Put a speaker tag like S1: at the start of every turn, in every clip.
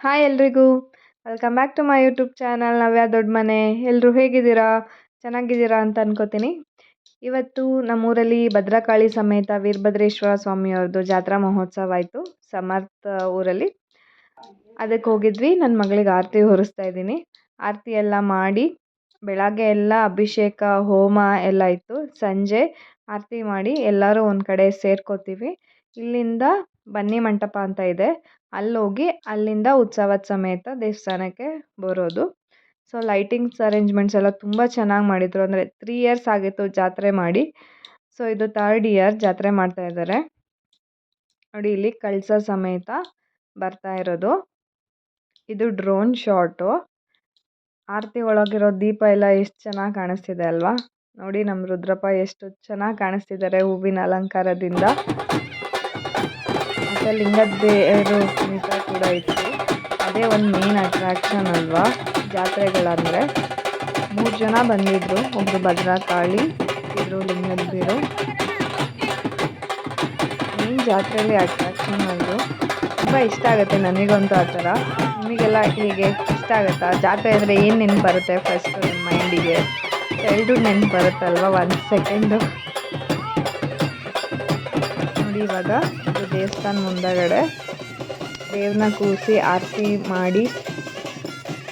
S1: Hi ಎಲ್ರಿಗೂ. Welcome back to my YouTube channel Navya ದೊಡ್ಡ ಮನೆ ಎಲ್ಲರೂ ಹೇಗಿದ್ದೀರಾ? ಚೆನ್ನಾಗಿದ್ದೀರಾ ಅಂತ ಅನ್ಕೋತೀನಿ. ಇವತ್ತು ನಮ್ಮೂರಲ್ಲಿ ಭದ್ರಕಾಳಿ ಸಮೇತ ವೀರಭದ್ರೇಶ್ವರ ಸ್ವಾಮಿಯವ್ರದ್ದು ಜಾತ್ರಾ ಮಹೋತ್ಸವ ಆಯಿತು, ಸಮರ್ಥ ಊರಲ್ಲಿ. ಅದಕ್ಕೆ ಹೋಗಿದ್ವಿ. ನನ್ನ ಮಗಳಿಗೆ ಆರತಿ ಹೊರಿಸ್ತಾ ಇದ್ದೀನಿ. ಆರತಿ ಎಲ್ಲ ಮಾಡಿ, ಬೆಳಗ್ಗೆ ಎಲ್ಲ ಅಭಿಷೇಕ, ಹೋಮ ಎಲ್ಲ ಇತ್ತು. ಸಂಜೆ ಆರತಿ ಮಾಡಿ ಎಲ್ಲರೂ ಒಂದು ಕಡೆ ಸೇರ್ಕೋತೀವಿ. ಇಲ್ಲಿಂದ ಬನ್ನಿ ಮಂಟಪ ಅಂತ ಇದೆ. ಅಲ್ಲೋಗಿ ಅಲ್ಲಿಂದ ಉತ್ಸವದ ಸಮೇತ ದೇವಸ್ಥಾನಕ್ಕೆ ಬರೋದು. ಸೊ ಲೈಟಿಂಗ್ಸ್ ಅರೇಂಜ್ಮೆಂಟ್ಸ್ ಎಲ್ಲ ತುಂಬ ಚೆನ್ನಾಗಿ ಮಾಡಿದರು. ಅಂದರೆ ತ್ರೀ ಇಯರ್ಸ್ ಆಗಿತ್ತು ಜಾತ್ರೆ ಮಾಡಿ. ಸೊ ಇದು ಥರ್ಡ್ ಇಯರ್ ಜಾತ್ರೆ ಮಾಡ್ತಾ ಇದ್ದಾರೆ. ನೋಡಿ, ಇಲ್ಲಿ ಕಳಸ ಸಮೇತ ಬರ್ತಾ ಇರೋದು. ಇದು ಡ್ರೋನ್ ಶಾಟು ಆರತಿ ಒಳಗಿರೋ ದೀಪ ಎಲ್ಲ ಎಷ್ಟು ಚೆನ್ನಾಗಿ ಕಾಣಿಸ್ತಿದೆ ಅಲ್ವಾ? ನೋಡಿ ನಮ್ಮ ರುದ್ರಪ್ಪ ಎಷ್ಟು ಚೆನ್ನಾಗಿ ಕಾಣಿಸ್ತಿದ್ದಾರೆ ಹೂವಿನ ಅಲಂಕಾರದಿಂದ. ಮತ್ತು ಲಿಂಗದ ದೇವರು ಕೂಡ ಇತ್ತು. ಅದೇ ಒಂದು ಮೇನ್ ಅಟ್ರಾಕ್ಷನ್ ಅಲ್ವಾ ಜಾತ್ರೆಗಳಂದರೆ. ಮೂರು ಜನ ಬಂದಿದ್ದರು ಒಬ್ಬರು ಭದ್ರಕಾಳಿ ಇಬ್ಬರು ಲಿಂಗದ ಬೀರು ಮೇನ್ ಜಾತ್ರೆಯಲ್ಲಿ ಅಟ್ರಾಕ್ಷನ್ ಅದು ತುಂಬ ಇಷ್ಟ ಆಗುತ್ತೆ ನನಗಂತೂ ಆ ಥರ. ನಿಮಗೆಲ್ಲ ಹೀಗೆ ಇಷ್ಟ ಆಗುತ್ತಾ? ಜಾತ್ರೆ ಅಂದರೆ ಏನು ನೆನಪು ಬರುತ್ತೆ ಫಸ್ಟು ನಿಮ್ಮ ಮೈಂಡಿಗೆ ಚೈಲ್ಡ್ಹುಡ್ ನೆನಪು ಬರುತ್ತಲ್ವ? ಒಂದು ಸೆಕೆಂಡು ನೋಡಿ ಇವಾಗ ದೇವಸ್ಥಾನ ಮುಂದಗಡೆ. ದೇವ್ರನ್ನ ಕೂರಿಸಿ ಆರತಿ ಮಾಡಿ,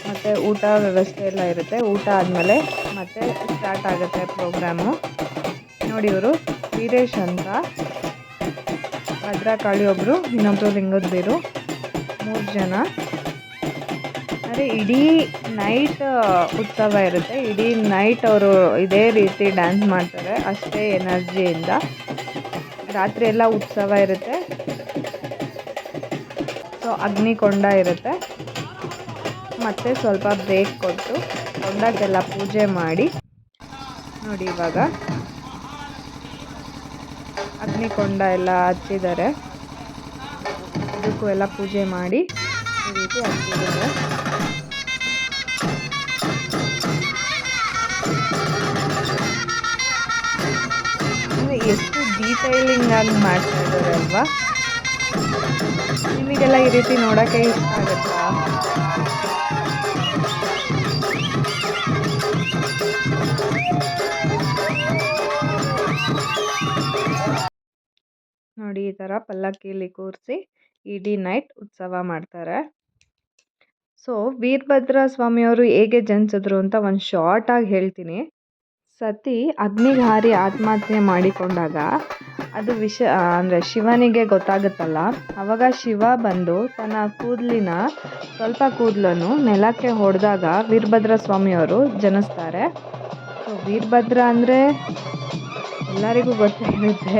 S1: ಮತ್ತು ಊಟ ವ್ಯವಸ್ಥೆ ಎಲ್ಲ ಇರುತ್ತೆ. ಊಟ ಆದಮೇಲೆ ಮತ್ತೆ ಸ್ಟಾರ್ಟ್ ಆಗುತ್ತೆ ಪ್ರೋಗ್ರಾಮು ನೋಡಿ ಇವರು, ವೀರೇಶ್ ಅಂತ. ಭದ್ರಕಾಳಿ ಒಬ್ಬರು ಇನ್ನೊಬ್ಬರು ಲಿಂಗದ ಮೂರು ಜನ. ಆದರೆ ಇಡೀ ನೈಟ್ ಉತ್ಸವ ಇರುತ್ತೆ. ಇಡೀ ನೈಟ್ ಅವರು ಇದೇ ರೀತಿ ಡ್ಯಾನ್ಸ್ ಮಾಡ್ತಾರೆ. ಅಷ್ಟೇ ಎನರ್ಜಿಯಿಂದ ರಾತ್ರಿ ಎಲ್ಲ ಉತ್ಸವ ಇರುತ್ತೆ. ಸೊ ಅಗ್ನಿಕೊಂಡ ಇರುತ್ತೆ. ಮತ್ತೆ ಸ್ವಲ್ಪ ಬ್ರೇಕ್ ಕೊಟ್ಟು ಕೊಂಡಕ್ಕೆಲ್ಲ ಪೂಜೆ ಮಾಡಿ. ನೋಡಿ ಇವಾಗ. ಅಗ್ನಿಕೊಂಡ ಎಲ್ಲ ಹಚ್ಚಿದ್ದಾರೆ. ಅದಕ್ಕೂ ಎಲ್ಲ ಪೂಜೆ ಮಾಡಿ ಈ ರೀತಿ ಹಚ್ಚಿದ್ದಾರೆ. ಡೀಟೈಲಿಂಗ್ ಆಗಿ ಮಾಡ್ತಾ ಇದ್ದಾರೆ ಅಲ್ವಾ ನಿಮಗೆಲ್ಲ ಈ ರೀತಿ ನೋಡೋಕ್ಕೆ ಇಷ್ಟ ಆಗುತ್ತಾ? ನೋಡಿ, ಈ ಥರ ಪಲ್ಲಕ್ಕಿಯಲ್ಲಿ ಕೂರಿಸಿ ಇಡೀ ನೈಟ್ ಉತ್ಸವ ಮಾಡ್ತಾರೆ. ಸೊ ವೀರಭದ್ರ ಸ್ವಾಮಿಯವರು ಹೇಗೆ ಜನಿಸಿದ್ರು ಅಂತ ಒಂದು ಶಾರ್ಟಾಗಿ ಹೇಳ್ತೀನಿ. ಸತಿ ಅಗ್ನಿಗೆ ಹಾರಿ ಆತ್ಮಹತ್ಯೆ ಮಾಡಿಕೊಂಡಾಗ ಅದು ವಿಷ ಅಂದರೆ ಶಿವನಿಗೆ ಗೊತ್ತಾಗುತ್ತಲ್ಲ. ಆವಾಗ ಶಿವ ಬಂದು ತನ್ನ ಕೂದಲಿನ, ಸ್ವಲ್ಪ ಕೂದಲನ್ನು ನೆಲಕ್ಕೆ ಹೊಡೆದಾಗ ವೀರಭದ್ರ ಸ್ವಾಮಿಯವರು ಜನಿಸ್ತಾರೆ. ಸೊ, ವೀರಭದ್ರ ಅಂದರೆ ಎಲ್ಲರಿಗೂ ಗೊತ್ತಿರುತ್ತೆ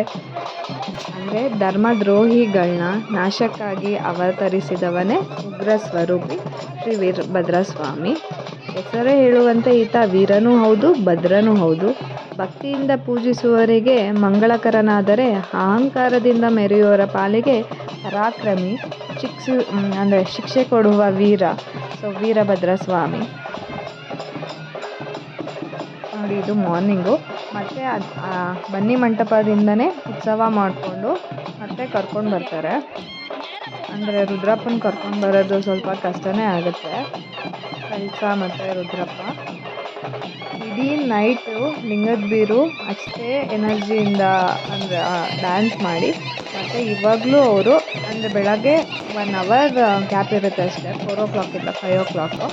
S1: ಅಂದರೆ ಧರ್ಮದ್ರೋಹಿಗಳನ್ನ ನಾಶಕ್ಕಾಗಿ ಅವತರಿಸಿದವನೇ ಉಗ್ರ ಸ್ವರೂಪಿ ಶ್ರೀ ವೀರಭದ್ರ ಸ್ವಾಮಿ. ಹೆಸರೇ ಹೇಳುವಂತೆ ಈತ ವೀರನೂ ಹೌದು, ಭದ್ರನೂ ಹೌದು. ಭಕ್ತಿಯಿಂದ ಪೂಜಿಸುವವರಿಗೆ ಮಂಗಳಕರನಾದರೆ ಅಹಂಕಾರದಿಂದ ಮೆರೆಯುವವರ ಪಾಲಿಗೆ ಪರಾಕ್ರಮಿ ಶಿಕ್ಷು ಅಂದರೆ ಶಿಕ್ಷೆ ಕೊಡುವ ವೀರ. ಸೊ ವೀರಭದ್ರ ಸ್ವಾಮಿ. ನೋಡಿ, ಇದು ಮಾರ್ನಿಂಗು ಮತ್ತು ಅದು ಬನ್ನಿ ಮಂಟಪದಿಂದನೇ ಉತ್ಸವ ಮಾಡಿಕೊಂಡು ಮತ್ತೆ ಕರ್ಕೊಂಡು ಬರ್ತಾರೆ. ಅಂದರೆ ರುದ್ರಪ್ಪನ ಕರ್ಕೊಂಡು ಬರೋದು ಸ್ವಲ್ಪ ಕಷ್ಟನೇ ಆಗುತ್ತೆ. ಕಳಸ ಮತ್ತು ರುದ್ರಪ್ಪ ಇಡೀ ನೈಟು ಲಿಂಗದ ಬೀರು ಅಷ್ಟೇ ಎನರ್ಜಿಯಿಂದ ಅಂದರೆ ಡ್ಯಾನ್ಸ್ ಮಾಡಿ, ಮತ್ತು ಇವಾಗಲೂ ಅವರು ಅಂದರೆ ಬೆಳಗ್ಗೆ ಒನ್ ಅವರ್ ಗ್ಯಾಪ್ ಇರುತ್ತೆ ಅಷ್ಟೇ ಫೋರ್ ಓ ಕ್ಲಾಕಿಂದ ಫೈವ್ ಓ ಕ್ಲಾಕು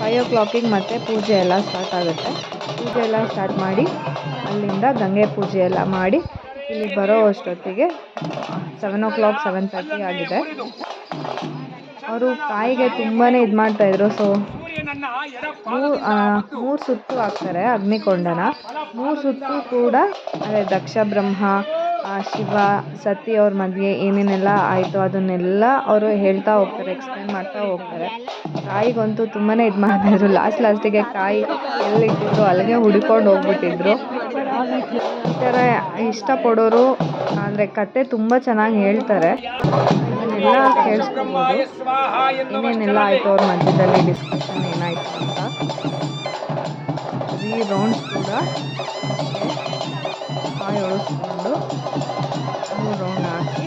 S1: ಫೈವ್ ಓ ಕ್ಲಾಕಿಗೆ ಮತ್ತೆ ಪೂಜೆ ಎಲ್ಲ ಸ್ಟಾರ್ಟ್ ಆಗುತ್ತೆ. ಪೂಜೆ ಎಲ್ಲ ಸ್ಟಾರ್ಟ್ ಮಾಡಿ, ಅಲ್ಲಿಂದ ಗಂಗೆ ಪೂಜೆ ಎಲ್ಲ ಮಾಡಿ ಇಲ್ಲಿ ಬರೋ ಅಷ್ಟೊತ್ತಿಗೆ seven o'clock seven thirty ಆಗಿದೆ. ಅವರು ತಾಯಿಗೆ ತುಂಬಾ ಇದು ಮಾಡ್ತಾಯಿದ್ರು ಸೊ ಮೂರು ಸುತ್ತು ಹಾಕ್ತಾರೆ ಅಗ್ನಿಕೊಂಡನ. ಮೂರು ಸುತ್ತು ಕೂಡ, ಅದೇ ದಕ್ಷ ಬ್ರಹ್ಮ ಶಿವ, ಸತಿ ಅವ್ರ ಮಧ್ಯೆ ಏನೇನೆಲ್ಲ ಆಯಿತು ಅದನ್ನೆಲ್ಲ ಅವರು ಹೇಳ್ತಾ ಹೋಗ್ತಾರೆ ಎಕ್ಸ್ಪ್ಲೇನ್ ಮಾಡ್ತಾ ಹೋಗ್ತಾರೆ. ಕಾಯಿಗಂತೂ ತುಂಬಾ ಇದು ಮಾಡ್ತಾಯಿದ್ರು ಲಾಸ್ಟ್ ಲಾಸ್ಟಿಗೆ ಕಾಯಿ ಎಲ್ಲಿಟ್ಟಿದ್ರು, ಅಲ್ಲಿಗೆ ಹುಡ್ಕೊಂಡು ಹೋಗ್ಬಿಟ್ಟಿದ್ರು. ಈ ಥರ ಇಷ್ಟಪಡೋರು, ಅಂದರೆ ಕತೆ ತುಂಬ ಚೆನ್ನಾಗಿ ಹೇಳ್ತಾರೆ. ಅದನ್ನೆಲ್ಲ ಕೇಳಿಸ್ಕೊಬೋದು. ಏನೇನೆಲ್ಲ ಆಯಿತು ಅವ್ರ ಮಧ್ಯದಲ್ಲಿ ಡಿಸ್ಕಷನ್ ಚೆನ್ನಾಗಿ ರೌಂಡ್ಸ್ ಕೂಡ ಕಾಯಿ ಒಳಸ್ಕೊಂಡು ರೌಂಡ್ ಹಾಕಿ.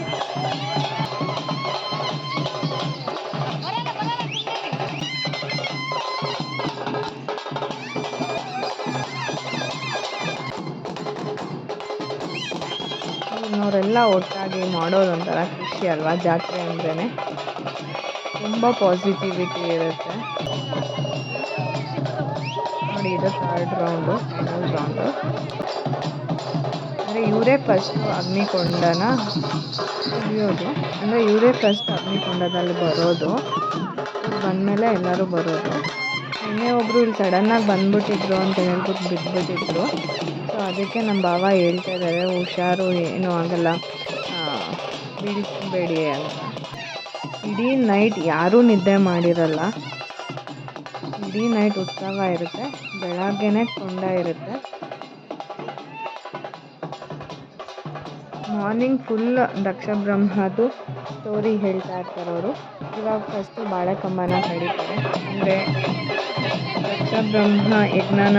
S1: ಅವರೆಲ್ಲ ಒಟ್ಟಾಗಿ ಮಾಡೋದೊಂಥರ ಖುಷಿ ಅಲ್ವಾ? ಜಾತ್ರೆ ಅಂದ್ರೇ ತುಂಬ ಪಾಸಿಟಿವಿಟಿ ಇರುತ್ತೆ. ನೋಡಿ, ಇದು ಥರ್ಡ್ ರೌಂಡು ಫೈನಲ್ ರೌಂಡು ಅಂದರೆ ಇವರೇ ಫಸ್ಟು ಅಗ್ನಿಕೊಂಡನ ಕುಡಿಯೋದು ಅಂದರೆ ಇವರೇ ಫಸ್ಟ್ ಅಗ್ನಿಕೊಂಡದಲ್ಲಿ ಬರೋದು. ಬಂದಮೇಲೆ ಎಲ್ಲರೂ ಬರೋದು. ಇನ್ನೇ ಒಬ್ಬರು ಇಲ್ಲಿ ಸಡನ್ನಾಗಿ ಬಂದ್ಬಿಟ್ಟಿದ್ರು ಅಂತ ಹೇಳ್ಬಿಟ್ಟು ಬಿದ್ದುಬಿಟ್ಟಿದ್ರು ಸೊ ಅದಕ್ಕೆ ನಮ್ಮ ಬಾವ ಹೇಳ್ತಾ ಇದ್ದಾರೆ ಹುಷಾರು, ಏನೂ ಆಗಲ್ಲ. ಬೀಳಿಸ್ಬೇಡಿ ಅಂತ. ಇಡೀ ನೈಟ್ ಯಾರೂ ನಿದ್ದೆ ಮಾಡಿರಲ್ಲ. ಇಡೀ ನೈಟ್ ಉತ್ಸವ ಇರುತ್ತೆ, ಬೆಳಗ್ಗೆನೇ ಕೊಂಡ ಇರುತ್ತೆ. ಮಾರ್ನಿಂಗ್ ಫುಲ್ ದಕ್ಷ ಬ್ರಹ್ಮದು ಸ್ಟೋರಿ ಹೇಳ್ತಾ ಇರ್ತಾರೆ ಅವರು. ಇವಾಗ ಫಸ್ಟು ಬಾಳೆಕಂಬನ ಕಡಿತಾರೆ ಅಂದರೆ ದಕ್ಷ ಬ್ರಹ್ಮ ಯಜ್ಞನ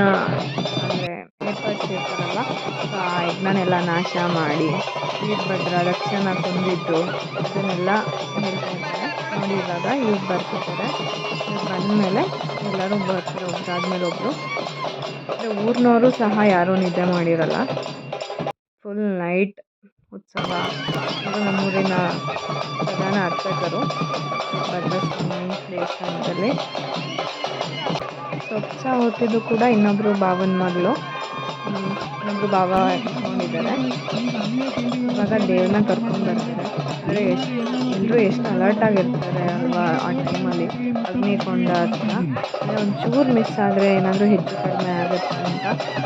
S1: ಅಂದರೆ ಏರ್ಪಡಿಸಿರ್ತಾರಲ್ವ ಸೊ ಆ ಯಜ್ಞನೆಲ್ಲ ನಾಶ ಮಾಡಿ ವೀರಭದ್ರ ದಕ್ಷನ ಕೊಂದಿದ್ದು ಅದನ್ನೆಲ್ಲ ಹೇಳ್ತಾ ಇರ್ತಾರೆ. ನೋಡಿ ಇವಾಗ ಇವ್ರು ಬರ್ತಿದ್ದಾರೆ ಇವ್ರು ಬಂದಮೇಲೆ ಎಲ್ಲರೂ ಬರ್ತಾರೆ ಒಬ್ಬರಾದ್ಮೇಲೆ ಒಬ್ಬರು ಊರಿನವರು ಸಹ ಯಾರೂ ನಿದ್ದೆ ಮಾಡಿರಲ್ಲ. ಫುಲ್ ನೈಟ್ ಉತ್ಸವ. ನಮ್ಮೂರಿನ ಪ್ರಧಾನ ಅರ್ಚಕರು. ಭದ್ರಸ್ವಾಮಿ ದೇವಸ್ಥಾನದಲ್ಲಿ ಸ್ವಚ್ಛ ಹೊತ್ತಿದ್ದು ಕೂಡ ಇನ್ನೊಬ್ಬರು ಭಾವನ ಮಗಳು. ಇನ್ನೊಬ್ಬರು ಭಾವ ಇಟ್ಕೊಂಡಿದ್ದಾರೆ ಇವಾಗ ದೇವ್ರನ್ನ ಕರ್ಕೊಂಡು ಬರ್ತಾರೆ. ಎಷ್ಟು ಎಲ್ಲರೂ ಎಷ್ಟು ಅಲರ್ಟ್ ಆಗಿರ್ತಾರೆ ಅಲ್ವಾ ಆ ಟೈಮಲ್ಲಿ ಅಗ್ನಿಕೊಂಡ ಹತ್ರ ಒಂಚೂರು ಮಿಸ್ ಆದರೆ ಏನಾದರೂ ಹೆಚ್ಚು ಕಡಿಮೆ ಆಗುತ್ತೆ ಅಂತ.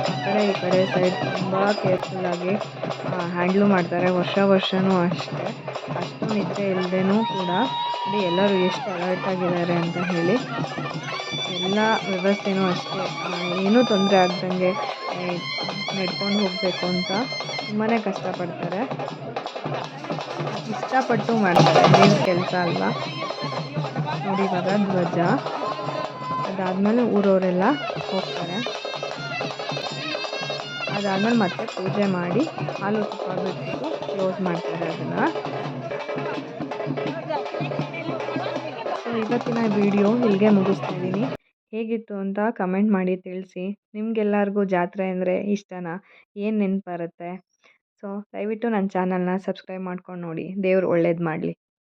S1: ಆ ಕಡೆ, ಈ ಕಡೆ ಸೈಡ್ ತುಂಬ ಕೇರ್ಫುಲ್ಲಾಗಿ ಹ್ಯಾಂಡ್ಲು ಮಾಡ್ತಾರೆ. ವರ್ಷ ವರ್ಷವೂ ಅಷ್ಟೇ. ಅಷ್ಟು ನಿದ್ದೆ ಇಲ್ಲದೇನೂ ಕೂಡ ನೋಡಿ ಎಲ್ಲರೂ ಎಷ್ಟು ಅಲರ್ಟ್ ಆಗಿದ್ದಾರೆ ಅಂತ ಹೇಳಿ. ಎಲ್ಲ ವ್ಯವಸ್ಥೆನೂ ಅಷ್ಟೇ. ಏನೂ ತೊಂದರೆ ಆಗ್ದಂಗೆ ನಡ್ಕೊಂಡು ಹೋಗಬೇಕು ಅಂತ ತುಂಬಾ ಕಷ್ಟಪಡ್ತಾರೆ. ಇಷ್ಟಪಟ್ಟು ಮಾಡ್ತಾರೆ. ಏನು ಕೆಲಸ ಅಲ್ವಾ? ನೋಡಿ ಇವಾಗ ಧ್ವಜ. ಅದಾದಮೇಲೆ ಊರವರೆಲ್ಲ ಹೋಗ್ತಾರೆ. ಅದಾದಮೇಲೆ ಮತ್ತೆ ಪೂಜೆ ಮಾಡಿ ಹಾಲು ತುಪ್ಪ ಕ್ಲೋಸ್ ಮಾಡ್ತಾರೆ ಅದನ್ನು. ಸೊ ಇವತ್ತಿನ ವಿಡಿಯೋ ಇಲ್ಲಿಗೆ ಮುಗಿಸ್ತಿದ್ದೀನಿ. ಹೇಗಿತ್ತು ಅಂತ ಕಮೆಂಟ್ ಮಾಡಿ ತಿಳಿಸಿ. ನಿಮಗೆಲ್ಲರಿಗೂ ಜಾತ್ರೆ ಅಂದರೆ ಇಷ್ಟನಾ? ಏನು ನೆನಪು ಬರುತ್ತೆ? ಸೊ ದಯವಿಟ್ಟು ನನ್ನ ಚಾನಲ್ನ ಸಬ್ಸ್ಕ್ರೈಬ್ ಮಾಡ್ಕೊಂಡು ನೋಡಿ. ದೇವ್ರು ಒಳ್ಳೇದು ಮಾಡಲಿ.